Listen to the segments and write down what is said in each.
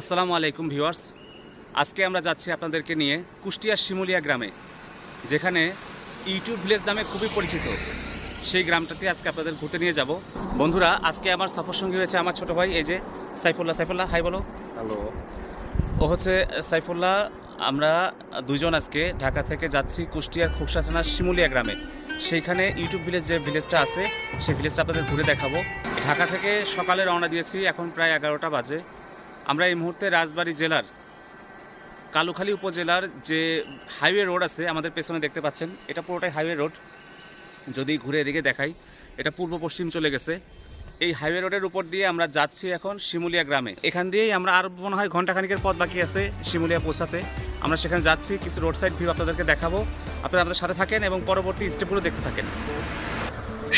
আসসালামু আলাইকুম ভিউয়ার্স। আজকে আমরা যাচ্ছি আপনাদেরকে নিয়ে কুষ্টিয়ার শিমুলিয়া গ্রামে যেখানে ইউটিউব ভিলেজ নামে খুবই পরিচিত। সেই গ্রামটাতে আজকে আপনাদের ঘুরতে নিয়ে যাব। বন্ধুরা আজকে আমার সফর সঙ্গী হয়েছে আমার ছোট ভাই এই যে সাইফুল্লাহ। সাইফুল্লাহ হাই বলো। হ্যালো। ও হচ্ছে সাইফুল্লাহ। আমরা দুজন আজকে ঢাকা থেকে যাচ্ছি কুষ্টিয়ার খোকসা থানার শিমুলিয়া গ্রামে। সেইখানে ইউটিউব ভিলেজ যে ভিলেজটা আছে সেই ভিলেজটা আপনাদের ঘুরে দেখাবো। ঢাকা থেকে সকালে রওনা দিয়েছি এখন প্রায় এগারোটা বাজে। আমরা এই মুহূর্তে রাজবাড়ী জেলার কালুখালী উপজেলার যে হাইওয়ে রোড আছে, আমাদের পেছনে দেখতে পাচ্ছেন, এটা পুরোটাই হাইওয়ে রোড। যদি ঘুরে এদিকে দেখাই, এটা পূর্ব পশ্চিম চলে গেছে। এই হাইওয়ে রোডের উপর দিয়ে আমরা যাচ্ছি এখন শিমুলিয়া গ্রামে। এখান দিয়েই আমরা আর মনে হয় ঘন্টাখানিকের পথ বাকি আছে শিমুলিয়া পৌঁছাতে। আমরা সেখানে যাচ্ছি, কিছু রোড সাইড ভিউ আপনাদেরকে দেখাবো। আপনারা আমাদের সাথে থাকেন এবং পরবর্তী স্টেপগুলো দেখতে থাকেন।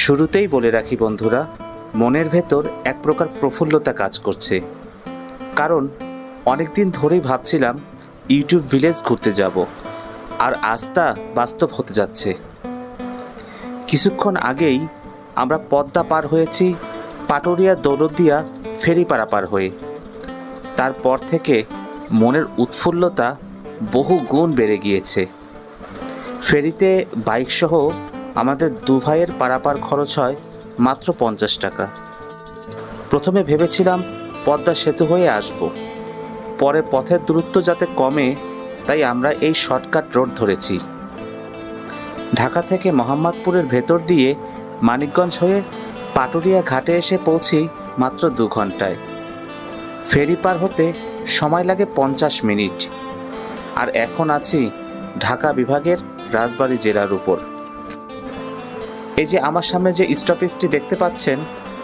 শুরুতেই বলে রাখি বন্ধুরা, মনের ভেতর এক প্রকার প্রফুল্লতা কাজ করছে। কারণ অনেক দিন ধরেই ভাবছিলাম ইউটিউব ভিলেজ ঘুরতে যাব, আর আস্থা বাস্তব হতে যাচ্ছে। কিছুক্ষণ আগেই আমরা পদ্মা পার হয়েছি পাটুরিয়া দৌলতদিয়া ফেরিপাড়া পার হয়ে। তারপর থেকে মনের উৎফুল্লতা বহু গুণ বেড়ে গিয়েছে। ফেরিতে বাইকসহ আমাদের দু ভাইয়ের পারাপার খরচ হয় মাত্র পঞ্চাশ টাকা। প্রথমে ভেবেছিলাম পদ্মা সেতু হয়ে আসব। পরে পথের দূরত্ব যাতে কমে, তাই আমরা এই শর্টকাট রোড ধরেছি। ঢাকা থেকে মোহাম্মদপুরের ভেতর দিয়ে মানিকগঞ্জ হয়ে পাটুরিয়া ঘাটে এসে পৌঁছি মাত্র দু ঘন্টায়। ফেরি পার হতে সময় লাগে পঞ্চাশ মিনিট। আর এখন আছি ঢাকা বিভাগের রাজবাড়ী জেলার উপর। এই যে আমার সামনে যে স্টপেজটি দেখতে পাচ্ছেন,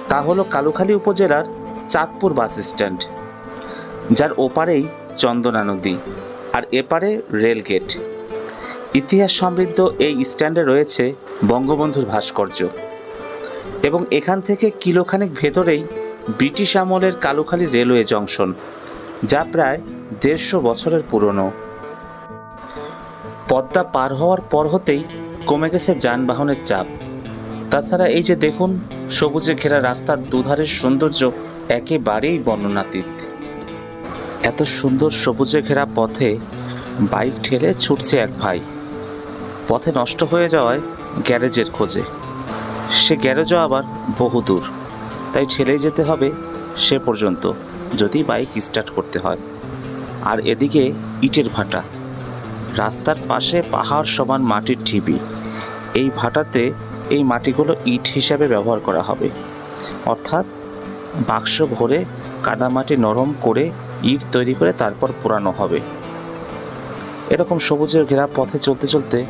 তা হলো কালুখালী উপজেলার চাঁদপুর বাস স্ট্যান্ড, যার ওপারেই চন্দনা নদী আর এপারে রেলগেট ইতিহাস সমৃদ্ধ এই স্ট্যান্ডে রয়েছে বঙ্গবন্ধুর ভাস্কর্য এবং এখান থেকে কিলোখানেক ভেতরেই ব্রিটিশ আমলের কালুখালী রেলওয়ে জংশন, যা প্রায় দেড়শো বছরের পুরনো। পদ্মা পার হওয়ার পর হতেই কমে গেছে যানবাহনের চাপ। তাছাড়া এই যে দেখুন, সবুজে ঘেরা রাস্তার দুধারের সৌন্দর্য একেবারেই বর্ণনাতীত। এত সুন্দর সবুজে ঘেরা পথে বাইক ঠেলে ছুটছে এক ভাই। পথে নষ্ট হয়ে যাওয়ায় গ্যারেজের খোঁজে। সে গ্যারেজও আবার বহু দূর। তাই ঠেলে যেতে হবে সে পর্যন্ত, যদি বাইক স্টার্ট করতে হয়। আর এদিকে ইটের ভাটা। রাস্তার পাশে পাহাড় সমান মাটির ঢিবি। এই ভাটাতে এই মাটিগুলো ইট হিসাবে ব্যবহার করা হবে। অর্থাৎ বাক্স ভরে কাদামাটি নরম করে ইট তৈরি করে তারপর পোড়ানো হবে। এরকম সবুজের ঘেরা পথে চলতে চলতে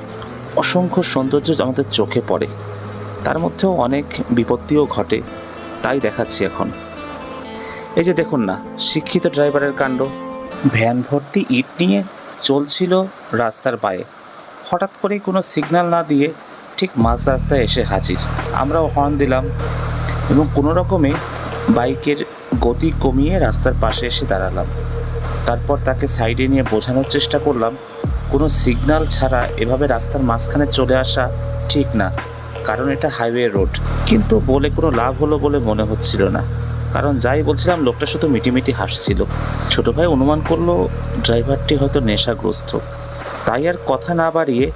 অসংখ্য সৌন্দর্য আমাদের চোখে পড়ে। তার মধ্যেও অনেক বিপত্তিও ঘটে, তাই দেখাচ্ছি এখন। এই যে দেখুন না, শিক্ষিত ড্রাইভারের কাণ্ড। ভ্যান ভর্তি ইট নিয়ে চলছিল রাস্তার পায়ে। হঠাৎ করেই কোনো সিগন্যাল না দিয়ে ঠিক মাঝ রাস্তায় এসে হাজির। আমরাও হর্ন দিলাম এবং কোনো রকমে বাইকের গতি কমিয়ে রাস্তার পাশে এসে দাঁড়ালাম। তারপর তাকে সাইডে নিয়ে বোঝানোর চেষ্টা করলাম, কোনো সিগন্যাল ছাড়া এভাবে রাস্তার মাঝখানে চলে আসা ঠিক না, কারণ এটা হাইওয়ে রোড। কিন্তু বলে কোনো লাভ হলো বলে মনে হচ্ছিল না, কারণ যাই বলছিলাম, লোকটা শুধু মিটিমিটি হাসছিল। ছোট ভাই অনুমান করল, ড্রাইভারটি হয়তো নেশাগ্রস্ত। তাই আর কথা না বাড়িয়ে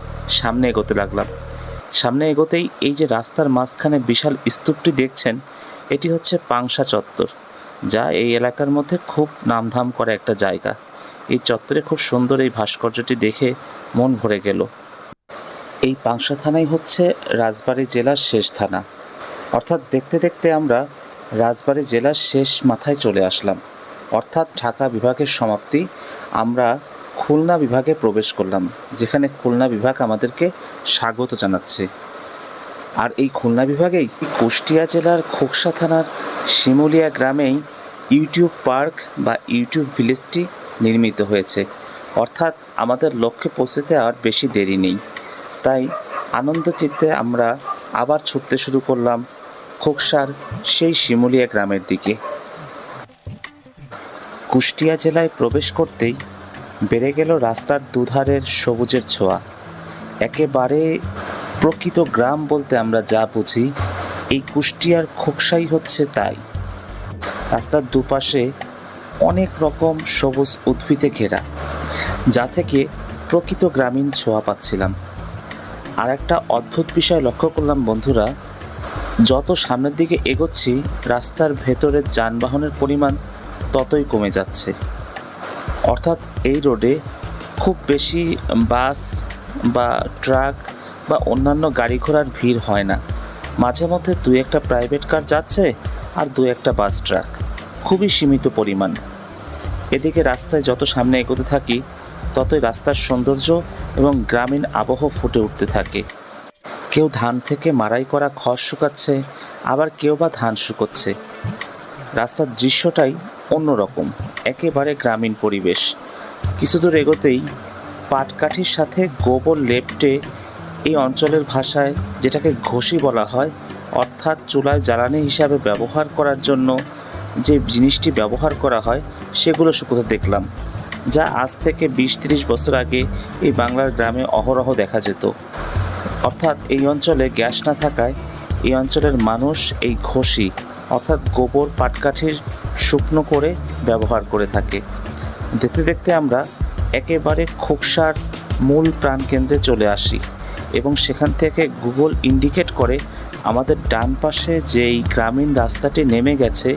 সামনে এগোতে লাগলাম। সামনে এগোতেই এই যে রাস্তার মাঝখানে বিশাল স্তূপটি দেখছেন এটি হচ্ছে পাংশা চত্বর, যা এই এলাকার মধ্যে খুব নামধাম করা একটা জায়গা। এই চত্বরে খুব সুন্দর এই ভাস্কর্যটি দেখে মন ভরে গেল। এই পাংশা থানাই হচ্ছে রাজবাড়ী জেলার শেষ থানা। অর্থাৎ দেখতে দেখতে আমরা রাজবাড়ী জেলার শেষ মাথায় চলে আসলাম। অর্থাৎ ঢাকা বিভাগের সমাপ্তি আমরা খুলনা বিভাগে প্রবেশ করলাম, যেখানে খুলনা বিভাগ আমাদেরকে স্বাগত জানাচ্ছে। আর এই খুলনা বিভাগেই কুষ্টিয়া জেলার খোকসা থানার শিমুলিয়া গ্রামেই ইউটিউব পার্ক বা ইউটিউব ভিলেজটি নির্মিত হয়েছে। অর্থাৎ আমাদের লক্ষ্যে পৌঁছতে আর বেশি দেরি নেই। তাই আনন্দ চিত্তে আমরা আবার ছুটতে শুরু করলাম খোকসার সেই শিমুলিয়া গ্রামের দিকে। কুষ্টিয়া জেলায় প্রবেশ করতেই বেড়ে গেল রাস্তার দুধারের সবুজের ছোঁয়া। একেবারে প্রকৃত গ্রাম বলতে আমরা যা বুঝি, এই কুষ্টিয়ার খোকসাই হচ্ছে তাই। রাস্তার দুপাশে অনেক রকম সবুজ উদ্ভিদে ঘেরা, যা থেকে প্রকৃত গ্রামীণ ছোঁয়া পাচ্ছিলাম। আর একটা অদ্ভুত বিষয় লক্ষ্য করলাম, বন্ধুরা, যত সামনের দিকে এগোচ্ছি, রাস্তার ভেতরের যানবাহনের পরিমাণ ততই কমে যাচ্ছে। অর্থাৎ এই রোডে খুব বেশি বাস বা ট্রাক বা অন্যান্য গাড়ি ঘোড়ার ভিড় হয় না। মাঝে মধ্যে দু একটা প্রাইভেট কার যাচ্ছে আর দু একটা বাস ট্রাক খুবই সীমিত পরিমাণ। এদিকে রাস্তায় যত সামনে এগোতে থাকি, ততই রাস্তার সৌন্দর্য এবং গ্রামীণ আবহ ফুটে উঠতে থাকে। কেউ ধান থেকে মারাই করা খড় শুকাচ্ছে, আবার কেউ বা ধান শুকোচ্ছে। রাস্তার দৃশ্যটাই অন্যরকম, একেবারে গ্রামীণ পরিবেশ। কিছু দূর এগোতেই পাটকাঠির সাথে গোবর লেপটে এই অঞ্চলের ভাষায় যেটাকে ঘষি বলা হয়, অর্থাৎ চুলায় জ্বালানি হিসাবে ব্যবহার করার জন্য যে জিনিসটি ব্যবহার করা হয়, সেগুলো শুকোতে দেখলাম, যা আজ থেকে বিশ তিরিশ বছর আগে এই বাংলার গ্রামে অহরহ দেখা যেত। অর্থাৎ এই অঞ্চলে গ্যাস না থাকায় এই অঞ্চলের মানুষ এই ঘষি, অর্থাৎ গোবর পাটকাঠির শুকনো করে ব্যবহার করে থাকে। দেখতে দেখতে আমরা একেবারে খোকসার মূল প্রাণকেন্দ্রে চলে আসি। এবং সেখান থেকে গুগল ইন্ডিকেট করে আমাদের ডান পাশে যেই গ্রামীণ রাস্তাটি নেমে গেছে,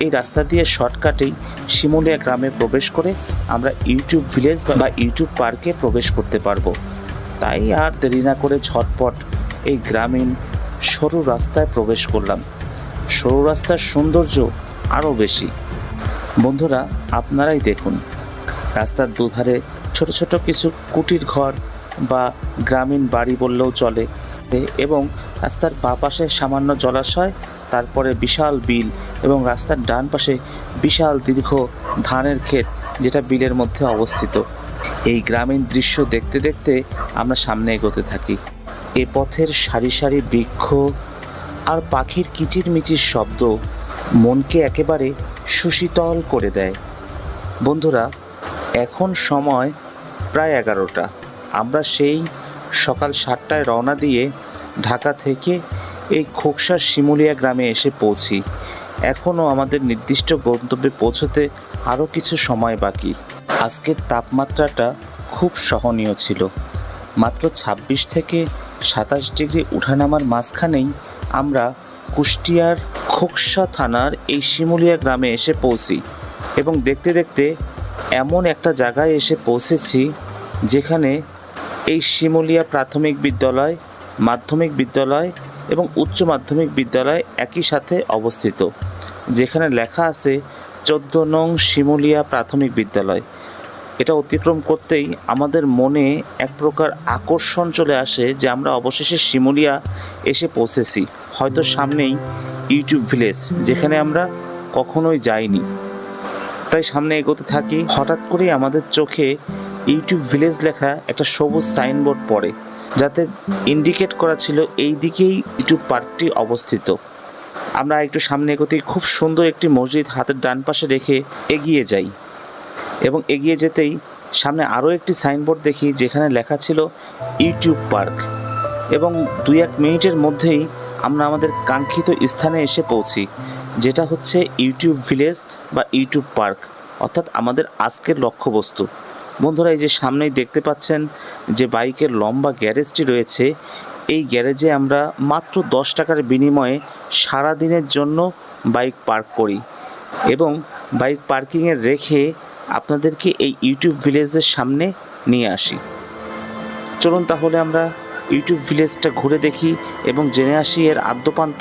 এই রাস্তা দিয়ে শর্টকাটেই শিমুলিয়া গ্রামে প্রবেশ করে আমরা ইউটিউব ভিলেজ বা ইউটিউব পার্কে প্রবেশ করতে পারব। তাই আর দেরি না করে ঝটপট এই গ্রামীণ সরু রাস্তায় প্রবেশ করলাম। সরু রাস্তার সৌন্দর্য আরও বেশি। বন্ধুরা, আপনারাই দেখুন। রাস্তার দুধারে ছোট ছোট কিছু কুটির ঘর বা গ্রামীণ বাড়ি বললেও চলে। এবং রাস্তার বাঁ পাশে সামান্য জলাশয়, তারপরে বিশাল বিল এবং রাস্তার ডান পাশে বিশাল দীর্ঘ ধানের ক্ষেত, যেটা বিলের মধ্যে অবস্থিত। এই গ্রামীণ দৃশ্য দেখতে দেখতে আমরা সামনে এগোতে থাকি। এ পথের সারি সারি বৃক্ষ আর পাখির কিচিরমিচির শব্দ মনকে একেবারে সুশীতল করে দেয়। বন্ধুরা, এখন সময় প্রায় এগারোটা। আমরা সেই সকাল সাতটায় রওনা দিয়ে ঢাকা থেকে এই খোকসার শিমুলিয়া গ্রামে এসে পৌঁছি। এখনও আমাদের নির্দিষ্ট গন্তব্যে পৌঁছতে আরও কিছু সময় বাকি। আজকের তাপমাত্রাটা খুব সহনীয় ছিল। মাত্র ২৬ থেকে সাতাশ ডিগ্রি উঠানামার মাঝখানেই আমরা কুষ্টিয়ার খোকসা থানার এই শিমুলিয়া গ্রামে এসে পৌঁছি এবং দেখতে দেখতে এমন একটা জায়গায় এসে পৌঁছেছি যেখানে এই শিমুলিয়া প্রাথমিক বিদ্যালয়, মাধ্যমিক বিদ্যালয় এবং উচ্চ মাধ্যমিক বিদ্যালয় একই সাথে অবস্থিত, যেখানে লেখা আছে চোদ্দ নং শিমুলিয়া প্রাথমিক বিদ্যালয়। এটা অতিক্রম করতেই আমাদের মনে এক প্রকার আকর্ষণ চলে আসে যে আমরা অবশেষে শিমুলিয়া এসে পৌঁছেছি, হয়তো সামনেই ইউটিউব ভিলেজ, যেখানে আমরা কখনোই যাইনি। তাই সামনে এগোতে থাকি, হঠাৎ করেই আমাদের চোখে ইউটিউব ভিলেজ লেখা একটা সবুজ সাইনবোর্ড পড়ে, যাতে ইন্ডিকেট করা ছিল এই দিকেই ইউটিউব পার্কটি অবস্থিত। আমরা একটু সামনে এগোতেই খুব সুন্দর একটি মসজিদ হাতের ডান পাশে রেখে এগিয়ে যাই এবং এগিয়ে যেতেই সামনে আরও একটি সাইনবোর্ড দেখি যেখানে লেখা ছিল ইউটিউব পার্ক এবং দুই এক মিনিটের মধ্যেই আমরা আমাদের কাঙ্ক্ষিত স্থানে এসে পৌঁছি, যেটা হচ্ছে ইউটিউব ভিলেজ বা ইউটিউব পার্ক অর্থাৎ আমাদের আজকের লক্ষ্যবস্তু। বন্ধুরা, এই যে সামনেই দেখতে পাচ্ছেন যে বাইকের লম্বা গ্যারেজটি রয়েছে। এই গ্যারেজে আমরা মাত্র দশ টাকার বিনিময়ে সারা দিনের জন্য বাইক পার্ক করি এবং বাইক পার্কিংয়ে রেখে আপনাদেরকে এই ইউটিউব ভিলেজের সামনে নিয়ে আসি। চলুন তাহলে আমরা ইউটিউব ভিলেজটা ঘুরে দেখি এবং জেনে আসি এর আদ্যপান্ত।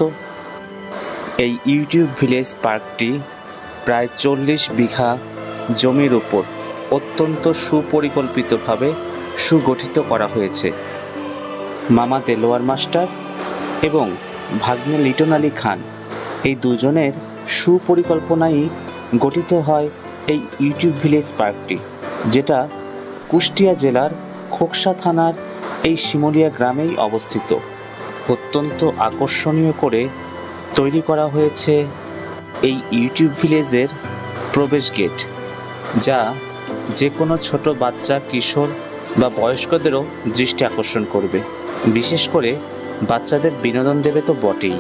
এই ইউটিউব ভিলেজ পার্কটি প্রায় চল্লিশ বিঘা জমির উপর। অত্যন্ত সুপরিকল্পিতভাবে সুগঠিত করা হয়েছে। মামা দেলোয়ার মাস্টার এবং ভাগ্নে লিটন আলী খান এই দুজনের সুপরিকল্পনাই গঠিত হয় এই ইউটিউব ভিলেজ পার্কটি, যেটা কুষ্টিয়া জেলার খোকসা থানার এই শিমুলিয়া গ্রামেই অবস্থিত। অত্যন্ত আকর্ষণীয় করে তৈরি করা হয়েছে এই ইউটিউব ভিলেজের প্রবেশ গেট, যা যে কোনো ছোট বাচ্চা, কিশোর বা বয়স্কদেরও দৃষ্টি আকর্ষণ করবে। বিশেষ করে বাচ্চাদের বিনোদন দেবে তো বটেই।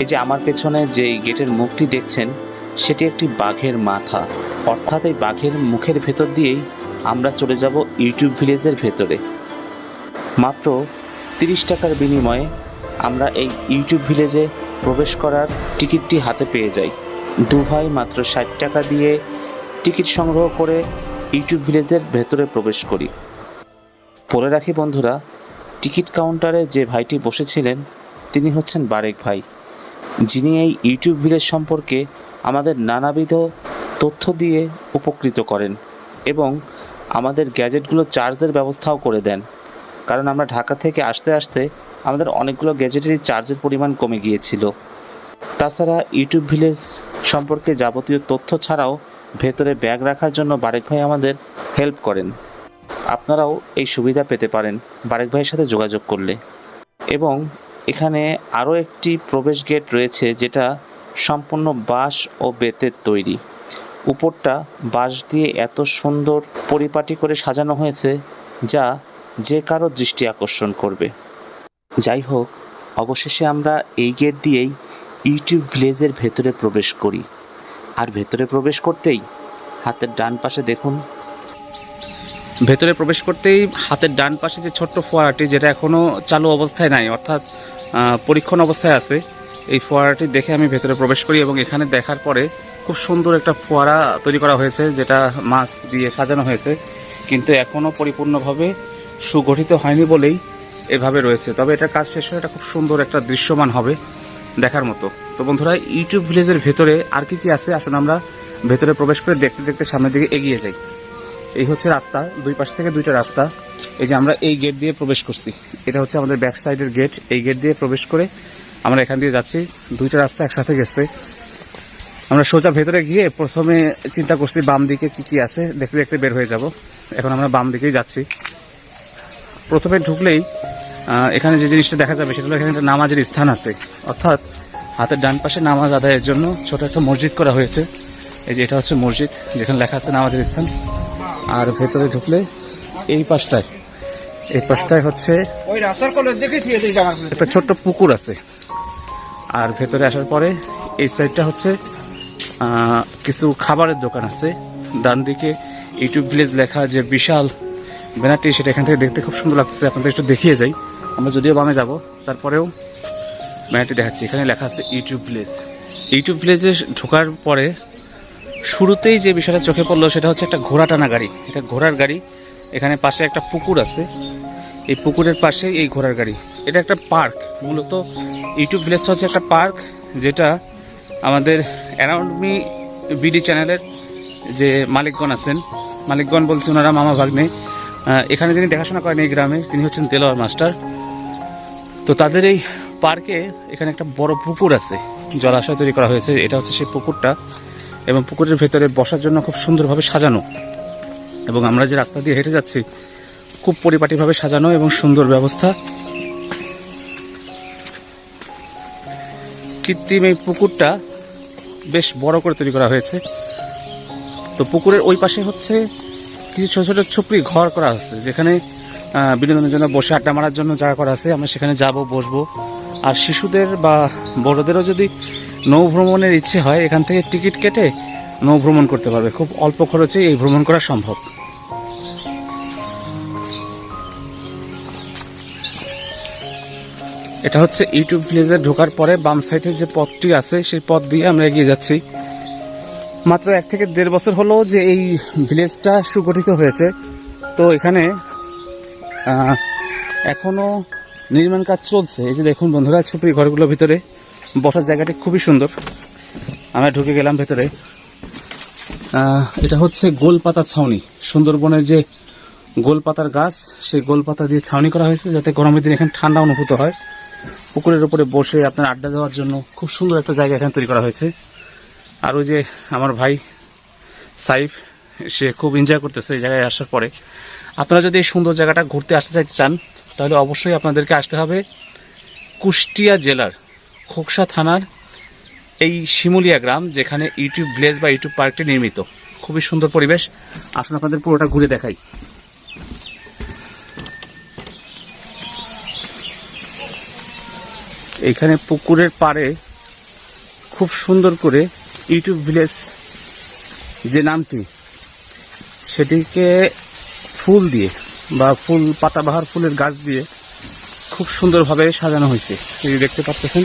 এই যে আমার পেছনে যে গেটের মুখটি দেখছেন, সেটি একটি বাঘের মাথা। অর্থাৎ এই বাঘের মুখের ভেতর দিয়েই আমরা চলে যাব ইউটিউব ভিলেজের ভেতরে। মাত্র তিরিশ টাকার বিনিময়ে আমরা এই ইউটিউব ভিলেজে প্রবেশ করার টিকিটটি হাতে পেয়ে যাই। দু ভাই মাত্র ষাট টাকা দিয়ে টিকিট সংগ্রহ করে ইউটিউব ভিলেজের ভেতরে প্রবেশ করি। বলে রাখি বন্ধুরা, টিকিট কাউন্টারে যে ভাইটি বসেছিলেন, তিনি হচ্ছেন বারেক ভাই, যিনি এই ইউটিউব ভিলেজ সম্পর্কে আমাদের নানাবিধ তথ্য দিয়ে উপকৃত করেন এবং আমাদের গ্যাজেটগুলো চার্জের ব্যবস্থাও করে দেন। কারণ আমরা ঢাকা থেকে আসতে আসতে আমাদের অনেকগুলো গ্যাজেটেরই চার্জের পরিমাণ কমে গিয়েছিল। তাছাড়া ইউটিউব ভিলেজ সম্পর্কে যাবতীয় তথ্য ছাড়াও ভেতরে ব্যাগ রাখার জন্য বারেক ভাই আমাদের হেল্প করেন। আপনারাও এই সুবিধা পেতে পারেন বারেক ভাইয়ের সাথে যোগাযোগ করলে। এবং এখানে আরও একটি প্রবেশ গেট রয়েছে যেটা সম্পূর্ণ বাঁশ ও বেতের তৈরি। উপরটা বাঁশ দিয়ে এত সুন্দর পরিপাটি করে সাজানো হয়েছে যা যে কারও দৃষ্টি আকর্ষণ করবে। যাই হোক, অবশেষে আমরা এই গেট দিয়েই ইউটিউব ভিলেজের ভেতরে প্রবেশ করি। আর ভেতরে প্রবেশ করতেই হাতের ডান পাশে দেখুন। ভেতরে প্রবেশ করতেই হাতের ডান পাশে যে ছোট্ট ফোয়ারাটি, যেটা এখনও চালু অবস্থায় নাই, অর্থাৎ পরীক্ষণ অবস্থায় আছে, এই ফোয়ারাটি দেখে আমি ভেতরে প্রবেশ করি এবং এখানে দেখার পরে খুব সুন্দর একটা ফোয়ারা তৈরি করা হয়েছে, যেটা মাছ দিয়ে সাজানো হয়েছে। কিন্তু এখনও পরিপূর্ণভাবে সুগঠিত হয়নি বলেই এভাবে রয়েছে। তবে এটা কাজ শেষ হলে এটা খুব সুন্দর একটা দৃশ্যমান হবে। দেখার মতো। তো বন্ধুরা ইউটিউব ভিলেজের ভেতরে আর কি কি আছে? আসলে আমরা ভেতরে প্রবেশ করে দেখতে দেখতে সামনের দিকে এগিয়ে যাই। এই হচ্ছে রাস্তা, দুই পাশ থেকে দুইটা রাস্তা। এই যে আমরা এই গেট দিয়ে প্রবেশ করছি। এটা হচ্ছে আমাদের ব্যাক সাইডের গেট। এই গেট দিয়ে প্রবেশ করে আমরা এখান দিয়ে যাচ্ছি। দুইটা রাস্তা একসাথে গেছে। আমরা সোজা ভেতরে গিয়ে প্রথমে চিন্তা করছি বাম দিকে কি কি আছে। দেখতে দেখতে বের হয়ে যাব। এখন আমরা বাম দিকেই যাচ্ছি। প্রথমে ঢুকলেই এখানে যে জিনিসটা দেখা যাবে সেটা হলো এখানে একটা নামাজের স্থান আছে। অর্থাৎ হাতের ডান পাশে নামাজ আদায়ের জন্য ছোট একটা মসজিদ করা হয়েছে। এই যে এটা হচ্ছে মসজিদ যেখানে লেখা আছে নামাজের স্থান। আর ভেতরে ঢুকলে এই পাশটায় এই পাশটায় হচ্ছে একটা ছোট্ট পুকুর আছে। আর ভেতরে আসার পরে এই সাইডটা হচ্ছে কিছু খাবারের দোকান আছে। ডান দিকে ইউটিউব ভিলেজ লেখা যে বিশাল ব্যানারটি সেটা এখান থেকে দেখতে খুব সুন্দর লাগছে আপনাদের একটু দেখিয়ে যাই। আমরা যদিও বামে যাব, তারপরেও ব্যানারটি দেখাচ্ছি। এখানে লেখা আছে ইউটিউব ভিলেজ ইউটিউব ভিলেজে ঢোকার পরে শুরুতেই যে বিষয়টা চোখে পড়ল সেটা হচ্ছে একটা ঘোড়া টানা গাড়ি। এটা ঘোড়ার গাড়ি। এখানে পাশে একটা পুকুর আছে। এই পুকুরের পাশে এই ঘোড়ার গাড়ি। এটা একটা পার্ক। মূলত ইউটিউব ভিলেজটা হচ্ছে একটা পার্ক যেটা আমাদের অ্যারাউন্ড মি বিডি চ্যানেলের যে মালিকগণ আছেন, মালিকগণ বলছে ওনারা মামা ভাগ্নে। এখানে যিনি দেখাশোনা করেন এই গ্রামে, তিনি হচ্ছেন দেলোয়ার মাস্টার। তো তাদের এই পার্কে এখানে একটা বড় পুকুর আছে, জলাশয় তৈরি করা হয়েছে। এটা হচ্ছে সেই পুকুরটা এবং পুকুরের ভেতরে বসার জন্য খুব সুন্দরভাবে সাজানো। এবং আমরা যে রাস্তা দিয়ে হেঁটে যাচ্ছি, খুব পরিপাটিভাবে সাজানো এবং সুন্দর ব্যবস্থা। কৃত্রিম এই পুকুরটা বেশ বড় করে তৈরি করা হয়েছে। তো পুকুরের ওই পাশে হচ্ছে কিছু ছোট ছোট ছুপড়ি ঘর করা হচ্ছে, যেখানে বিনোদনের জন্য বসে আড্ডা মারার জন্য জায়গা করা আছে, আমরা সেখানে যাব, বসবো। আর শিশুদের বা বড়দেরও যদি নৌ ভ্রমণের ইচ্ছে হয়, এখান থেকে টিকিট কেটে নৌ ভ্রমণ করতে পারবে। খুব অল্প খরচে এই ভ্রমণ করা সম্ভব। এটা হচ্ছে ইউটিউব ভিলেজে ঢোকার পরে বাম সাইডে যে পথটি আছে, সেই পথ দিয়ে আমরা এগিয়ে যাচ্ছি। মাত্র এক থেকে দেড় বছর হলো যে এই ভিলেজটা সুগঠিত হয়েছে। তো এখানে আহ, এখনও নির্মাণ কাজ চলছে। এই যে দেখুন বন্ধুরা ছুপড়ি ঘরগুলোর ভিতরে। বসার জায়গাটি খুবই সুন্দর। আমরা ঢুকে গেলাম ভেতরে। এটা হচ্ছে গোলপাতা ছাউনি। সুন্দরবনের যে গোলপাতার গাছ সেই গোলপাতা দিয়ে ছাউনি করা হয়েছে যাতে গরমের দিন এখানে ঠান্ডা অনুভূত হয়। পুকুরের উপরে বসে আপনার আড্ডা দেওয়ার জন্য খুব সুন্দর একটা জায়গা এখানে তৈরি করা হয়েছে। আর ওই যে আমার ভাই সাইফ সে খুব এনজয় করতেছে এই জায়গায় আসার পরে। আপনারা যদি এই সুন্দর জায়গাটা ঘুরতে আসতে চাইতে চান, তাহলে অবশ্যই আপনাদেরকে আসতে হবে কুষ্টিয়া জেলার খোকসা থানার এই শিমুলিয়া গ্রাম, যেখানে ইউটিউব ভিলেজ বা ইউটিউব পার্কটি নির্মিত। খুবই সুন্দর পরিবেশ। আসুন আপনাদের পুরোটা ঘুরে দেখাই। এইখানে পুকুরের পাড়ে খুব সুন্দর করে ইউটিউব ভিলেজ যে নামটি, সেটিকে ফুল দিয়ে বা ফুল, পাতাবাহার ফুলের গাছ দিয়ে খুব সুন্দরভাবে সাজানো হয়েছে। এই দেখতে পাচ্ছেন,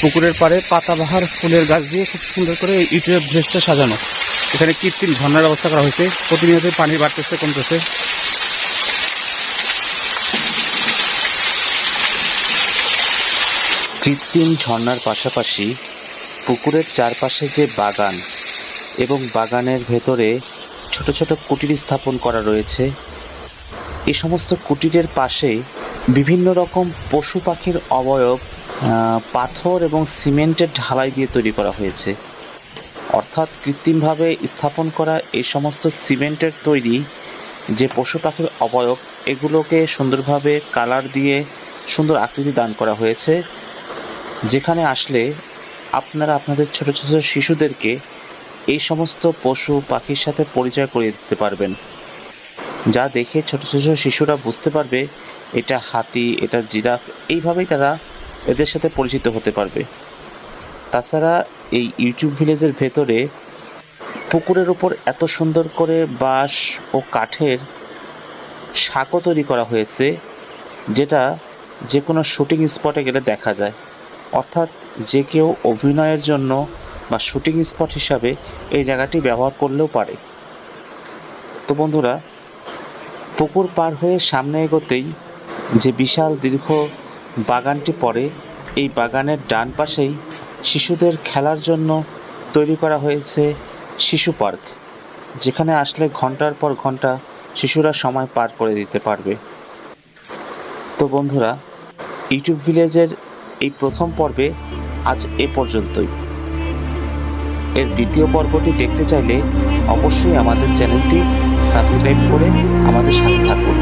পুকুরের পাড়ে পাতাবাহার ফুলের গাছ দিয়ে খুব সুন্দর করে ইউটিউব ভিলেজটা সাজানো। এখানে কৃত্রিম ঝর্ণার ব্যবস্থা করা হয়েছে। প্রতিনিয়ত পানি বাড়তেছে, কমতেছে। কৃত্রিম ঝর্ণার পাশাপাশি পুকুরের চারপাশে যে বাগান এবং বাগানের ভেতরে ছোট ছোট কুটির স্থাপন করা রয়েছে। এ সমস্ত কুটিরের পাশে বিভিন্ন রকম পশু পাখির অবয়ব পাথর এবং সিমেন্টের ঢালাই দিয়ে তৈরি করা হয়েছে। অর্থাৎ কৃত্রিমভাবে স্থাপন করা এই সমস্ত সিমেন্টের তৈরি যে পশু পাখির অবয়ব, এগুলোকে সুন্দরভাবে কালার দিয়ে সুন্দর আকৃতি দান করা হয়েছে। যেখানে আসলে আপনারা আপনাদের ছোট ছোট শিশুদেরকে এই সমস্ত পশু পাখির সাথে পরিচয় করিয়ে দিতে পারবেন। যা দেখে ছোট ছোট শিশুরা বুঝতে পারবে, এটা হাতি, এটা জিরাফ, এইভাবেই তারা এদের সাথে পরিচিত হতে পারবে। তাছাড়া এই ইউটিউব ভিলেজের ভেতরে পুকুরের উপর এত সুন্দর করে বাঁশ ও কাঠের সাঁকো তৈরি করা হয়েছে, যেটা যে কোনো শুটিং স্পটে গেলে দেখা যায়। অর্থাৎ যে কেউ অভিনয়ের জন্য বা শুটিং স্পট হিসাবে এই জায়গাটি ব্যবহার করলেও পারে। তো বন্ধুরা, পুকুর পার হয়ে সামনে এগোতেই যে বিশাল দীর্ঘ বাগানটি পড়ে, এই বাগানের ডান পাশেই শিশুদের খেলার জন্য তৈরি করা হয়েছে শিশু পার্ক, যেখানে আসলে ঘণ্টার পর ঘণ্টা শিশুরা সময় পার করে দিতে পারবে। তো বন্ধুরা, ইউটিউব ভিলেজের এই প্রথম পর্বে আজ এ পর্যন্তই। এর দ্বিতীয় পর্বটি দেখতে চাইলে অবশ্যই আমাদের চ্যানেলটি সাবস্ক্রাইব করে আমাদের সাথে থাকুন।